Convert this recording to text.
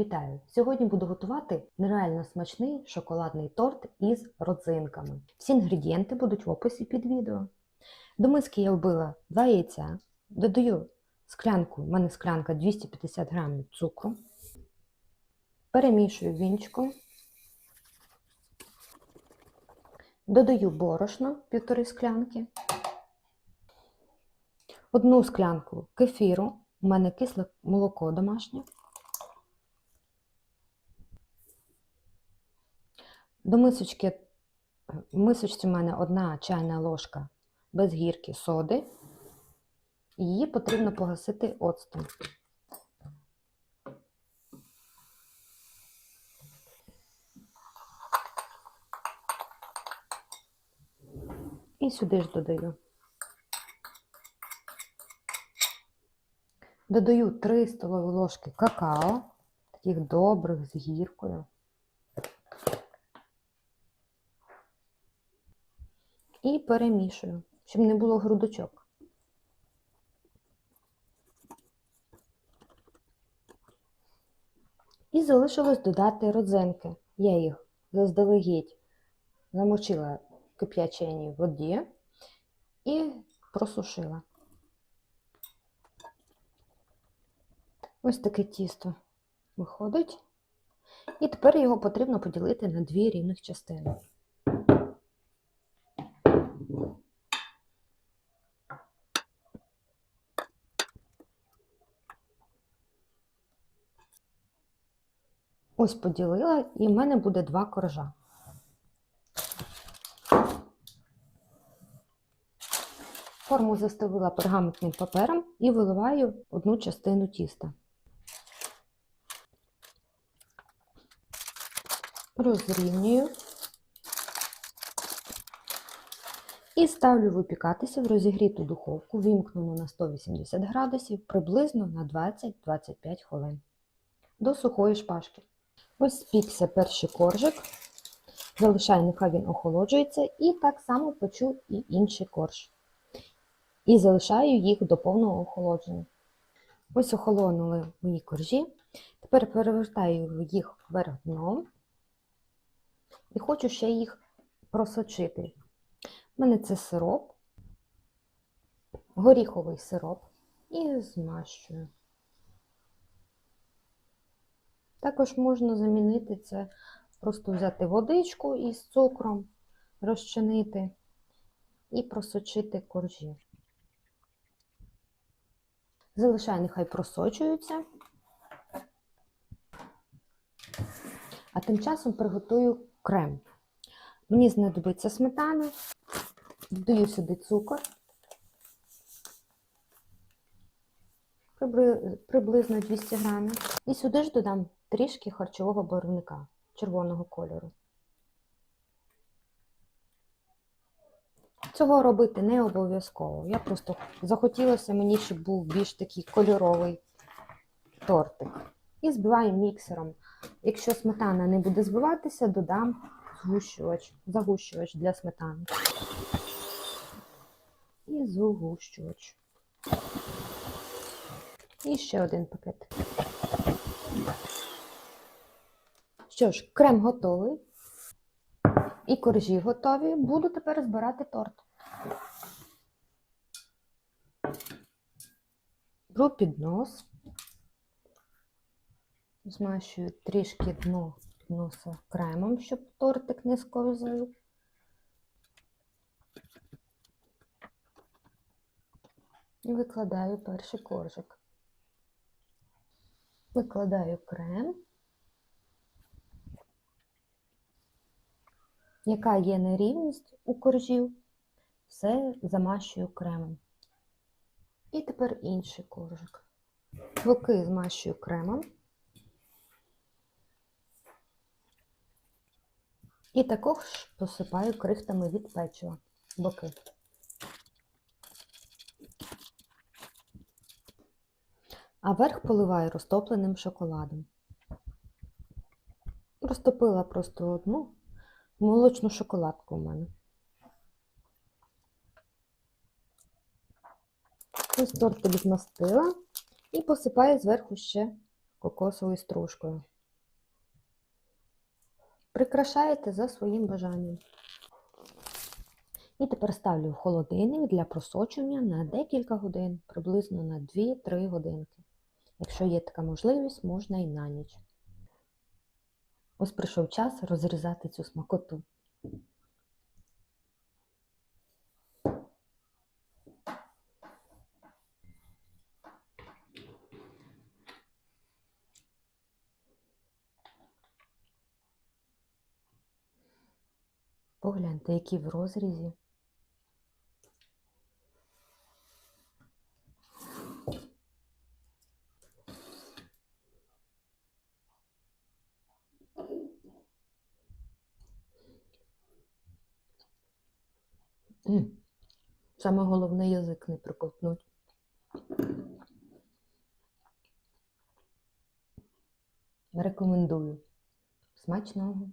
Вітаю! Сьогодні буду готувати нереально смачний шоколадний торт із родзинками. Всі інгредієнти будуть в описі під відео. До миски я вбила 2 яйця, додаю склянку, в мене склянка 250 грамів цукру, перемішую вінчиком, додаю борошно півтори склянки, одну склянку кефіру, у мене кисле молоко домашнє. До мисочки, в мисочці в мене одна чайна ложка без гірки соди. Її потрібно погасити оцтом. І сюди ж додаю. Додаю 3 столові ложки какао, таких добрих з гіркою. І перемішую, щоб не було грудочок. І залишилось додати родзинки. Я їх заздалегідь замочила в кип'яченій воді і просушила. Ось таке тісто виходить. І тепер його потрібно поділити на дві рівних частини. Ось поділила, і в мене буде два коржа. Форму застелила пергаментним папером і виливаю одну частину тіста. Розрівнюю і ставлю випікатися в розігріту духовку, вімкнену на 180 градусів приблизно на 20-25 хвилин до сухої шпажки. Ось спікся перший коржик. Залишаю, нехай він охолоджується, і так само печу і інший корж. І залишаю їх до повного охолодження. Ось охолонули мої коржі. Тепер перевертаю їх вверх дном і хочу ще їх просочити. У мене це сироп, горіховий сироп, і змащую. Також можна замінити це, просто взяти водичку із цукром, розчинити і просочити коржі. Залишаю, нехай просочуються. А тим часом приготую крем. Мені знадобиться сметана, додаю сюди цукор, приблизно 200 грамів. І сюди ж додам трішки харчового барвника червоного кольору. Цього робити не обов'язково. Я просто захотілося мені, щоб був більш такий кольоровий тортик. І збиваю міксером. Якщо сметана не буде збиватися, додам згущувач, загущувач для сметани. І згущувач. І ще один пакет. Що ж, крем готовий. І коржі готові. Буду тепер збирати торт. Беру піднос. Змащую трішки дно носа кремом, щоб тортик не сковзав. І викладаю перший коржик. Викладаю крем. Яка є нерівність у коржів, все замащую кремом. І тепер інший коржик. Боки змащую кремом. І також посипаю крихтами від печива боки. А верх поливаю розтопленим шоколадом. Розтопила просто одну молочну шоколадку у мене. Ось тортик змастила і посипаю зверху ще кокосовою стружкою. Прикрашаєте за своїм бажанням. І тепер ставлю в холодильник для просочування на декілька годин, приблизно на 2-3 годинки. Якщо є така можливість, можна і на ніч. Ось прийшов час розрізати цю смакоту. Погляньте, які в розрізі. Саме головне язик не проковтнуть. Рекомендую. Смачного!